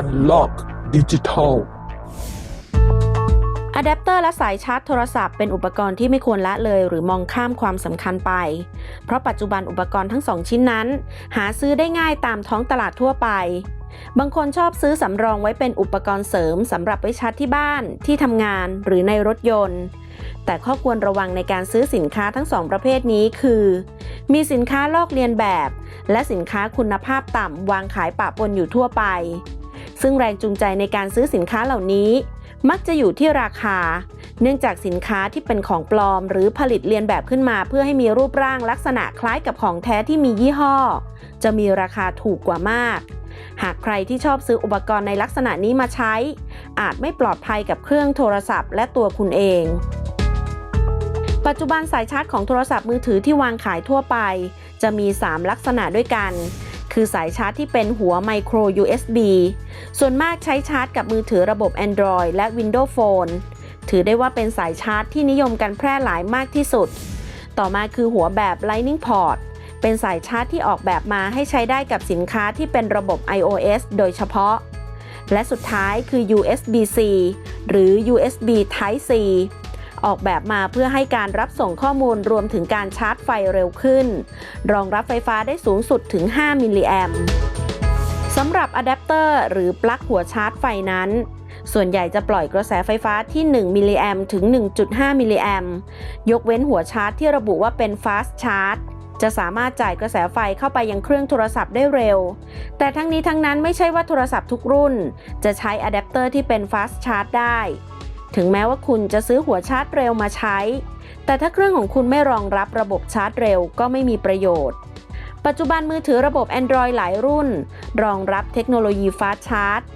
Unlock Digital อะแดปเตอร์และสายชาร์จโทรศัพท์เป็นอุปกรณ์ที่ไม่ควรละเลยหรือมองข้ามความสำคัญไป เพราะปัจจุบันอุปกรณ์ทั้งสองชิ้นนั้น หาซื้อได้ง่ายตามท้องตลาดทั่วไป บางคนชอบซื้อสำรองไว้เป็นอุปกรณ์เสริมสำหรับไว้ชาร์จที่บ้าน ที่ทำงานหรือในรถยนต์ แต่ข้อควรระวังในการซื้อสินค้าทั้งสองประเภทนี้คือ มีสินค้าลอกเลียนแบบ และสินค้าคุณภาพต่ำวางขายปะปนอยู่ทั่วไป ซึ่งแรงจูงใจในการซื้อสินค้าเหล่านี้ มักจะอยู่ที่ราคา เนื่องจากสินค้าที่เป็นของปลอม หรือผลิตเลียนแบบขึ้นมาเพื่อให้มีรูปร่างลักษณะคล้ายกับของแท้ที่มียี่ห้อ จะมีราคาถูกกว่ามาก หากใครที่ชอบซื้ออุปกรณ์ในลักษณะนี้มาใช้ อาจไม่ปลอดภัยกับเครื่องโทรศัพท์ และตัวคุณเองปัจจุบันสายชาร์จของโทรศัพท์มือถือที่วางขายทั่วไป จะมี 3 ลักษณะด้วยกัน คือสายชาร์จที่เป็นหัวไมโคร USB ส่วนมากใช้ชาร์จกับมือถือระบบ Android และ Windows Phone ถือได้ว่าเป็นสายชาร์จที่นิยมกันแพร่หลายมากที่สุด ต่อมาคือหัวแบบ Lightning Port เป็นสายชาร์จที่ออกแบบมาให้ใช้ได้กับสินค้าที่เป็นระบบ iOS โดยเฉพาะ และสุดท้ายคือ USB-C หรือ USB Type C ออกแบบมาเพื่อให้การรับส่งข้อมูลรวมถึงการชาร์จไฟเร็วขึ้น รองรับไฟฟ้าได้สูงสุดถึง 5 มิลลิแอมสำหรับอะแดปเตอร์หรือปลั๊กหัวชาร์จไฟนั้น ส่วนใหญ่จะปล่อยกระแสไฟฟ้าที่ 1 มิลลิแอมถึง 1.5 มิลลิแอมยกเว้นหัวชาร์จที่ระบุว่าเป็น Fast Charge จะสามารถจ่ายกระแสไฟเข้าไปยังเครื่องโทรศัพท์ได้เร็ว แต่ทั้งนี้ทั้งนั้นไม่ใช่ว่าโทรศัพท์ทุกรุ่น จะใช้อะแดปเตอร์ที่เป็น Fast Charge ได้ ถึงแม้ว่าคุณจะซื้อหัวชาร์จเร็วมาใช้ แต่ถ้าเครื่องของคุณไม่รองรับระบบชาร์จเร็วก็ไม่มีประโยชน์ ปัจจุบันมือถือระบบ Android หลายรุ่น รองรับเทคโนโลยี Fast Charge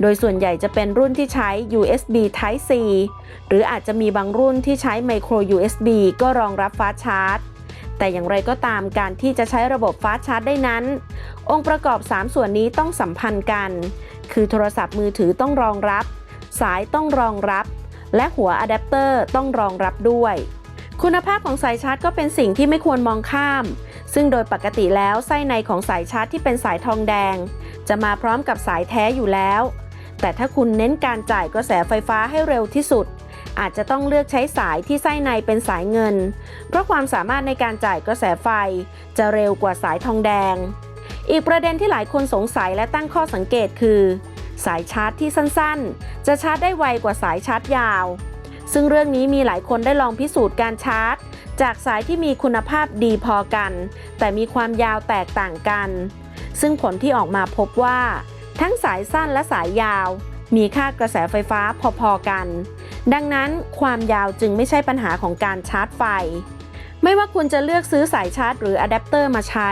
โดยส่วนใหญ่จะเป็นรุ่นที่ใช้ USB Type C หรืออาจจะมีบางรุ่นที่ใช้ Micro USB ก็รองรับ Fast Charge แต่อย่างไรก็ตามการที่จะใช้ระบบ Fast Charge ได้นั้น องค์ประกอบ 3 ส่วนนี้ต้องสัมพันธ์กัน คือโทรศัพท์มือถือต้องรองรับ สายต้องรองรับ และหัวอะแดปเตอร์ต้องรองรับด้วย คุณภาพของสายชาร์จก็เป็นสิ่งที่ไม่ควรมองข้าม ซึ่งโดยปกติแล้วไส้ในของสายชาร์จที่เป็นสายทองแดง จะมาพร้อมกับสายแท้อยู่แล้ว แต่ถ้าคุณเน้นการจ่ายกระแสไฟฟ้าให้เร็วที่สุด อาจจะต้องเลือกใช้สายที่ไส้ในเป็นสายเงิน เพราะความสามารถในการจ่ายกระแสไฟ จะเร็วกว่าสายทองแดง อีกประเด็นที่หลายคนสงสัยและตั้งข้อสังเกตคือ สายชาร์จที่สั้นๆ จะชาร์จได้ไวกว่าสายชาร์จยาว ซึ่งเรื่องนี้มีหลายคนได้ลองพิสูจน์การชาร์จ จากสายที่มีคุณภาพดีพอกัน แต่มีความยาวแตกต่างกัน ซึ่งผลที่ออกมาพบว่า ทั้งสายสั้นและสายยาว มีค่ากระแสไฟฟ้าพอๆกัน ดังนั้นความยาวจึงไม่ใช่ปัญหาของการชาร์จไฟ ไม่ว่าคุณจะเลือกซื้อสายชาร์จ หรืออะแดปเตอร์มาใช้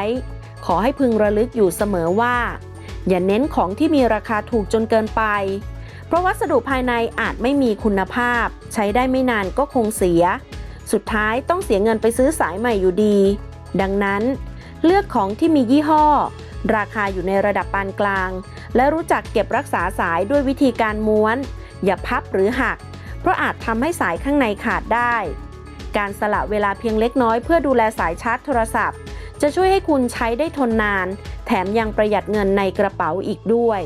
ขอให้พึงระลึกอยู่เสมอว่า อย่าเน้นของที่มีราคาถูกจนเกินไป เพราะวัสดุภายในอาจไม่มีคุณภาพ ใช้ได้ไม่นานก็คงเสีย สุดท้ายต้องเสียเงินไปซื้อสายใหม่อยู่ดี ดังนั้น เลือกของที่มียี่ห้อ ราคาอยู่ในระดับปานกลาง และรู้จักเก็บรักษาสายด้วยวิธีการม้วน อย่าพับหรือหัก เพราะอาจทำให้สายข้างในขาดได้ การสละเวลาเพียงเล็กน้อยเพื่อดูแลสายชาร์จโทรศัพท์ จะช่วยให้คุณใช้ได้ทนนาน แถมยังประหยัดเงินในกระเป๋าอีกด้วย